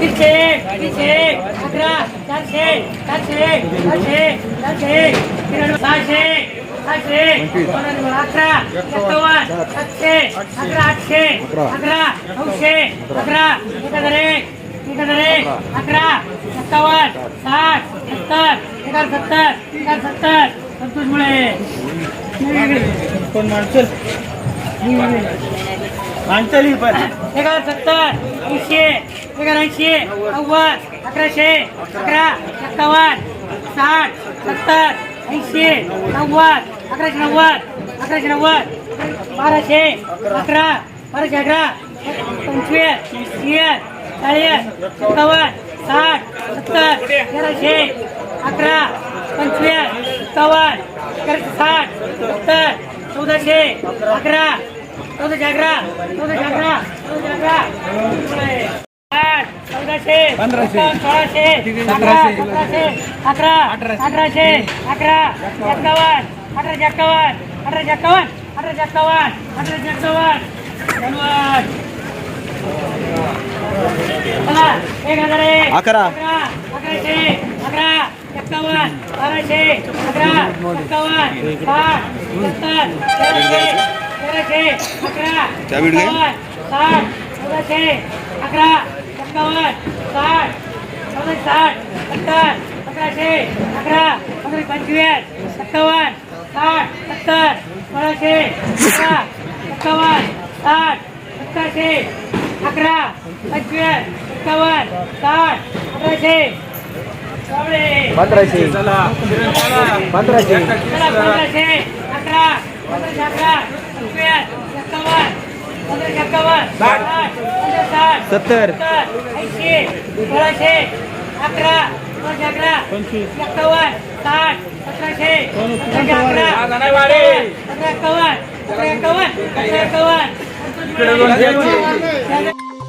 पीछे पीछे अकरा चार छे चार छे चार छे चार छे सात छे सात छे अकरा सत्तावन सात छे अकरा आठ छे अकरा नौ छे अकरा एक हज़ार एक एक हजार एक अकरा एक्कावन्न साठ सत्तर एक हजार सत्तर एक हजार सत्तर संतोष मुळे कोण माणसं? माणसं पण एक हजार सत्तर ऐंशी एक हजार ऐंशी नव्वद अकराशे अकरा एक्कावन्न साठ सत्तर ऐंशी नव्वद अकराशे नव्वद अकराशे नव्वद बाराशे अकरा बाराशे अकरा पंचवीस तीस चाळीस एक्कावन्न साठ सत्तर तेराशे अकरा पंचवीस एक्कावन्न तेराशे साठ सत्तर चौदाशे अकरा चौदाशे अकरा चौदाशे अकरा चौदाशे अकरा चौदाशे सोळाशे अकरा सतराशे अकरा अठराशे अकरा एक्कावन्न अठराशे एक्कावन्न अठराशे एक्कावन्न अठराशे एक्कावन्न अठराशे एक्कावन्न धन्यवाद चला, एक हजार एक अकरा. अकरा अकराशे अकरा एक्कावन्न बाराशे अकरा एक्कावन्न साठ सत्तर तेराशे अकरा साठ चौदाशे अकरा एक्कावन्न साठ चौदाशे साठ सत्तर अकराशे अकरा पंधरा पंचवीस सत्तावन्न साठ सत्तर सोळाशे अकरा एक्कावन्न साठ सत्तरशे अकरा पंचवीस एक्कावन्न साठ अकराशे पंधराशे. पंधराशे. पंधराशे. अकरा पंधराशे अकरा पंचवीस पंधराशे एक्कावन्न साठ. सत्तर. ऐंशी सोळाशे अकरा सोळाशे अकरा एक्कावन्न साठ सतराशे सतराशे अकरा पंधरा एक्कावन्न पंधरा एक्कावन्न पंधरा Bye.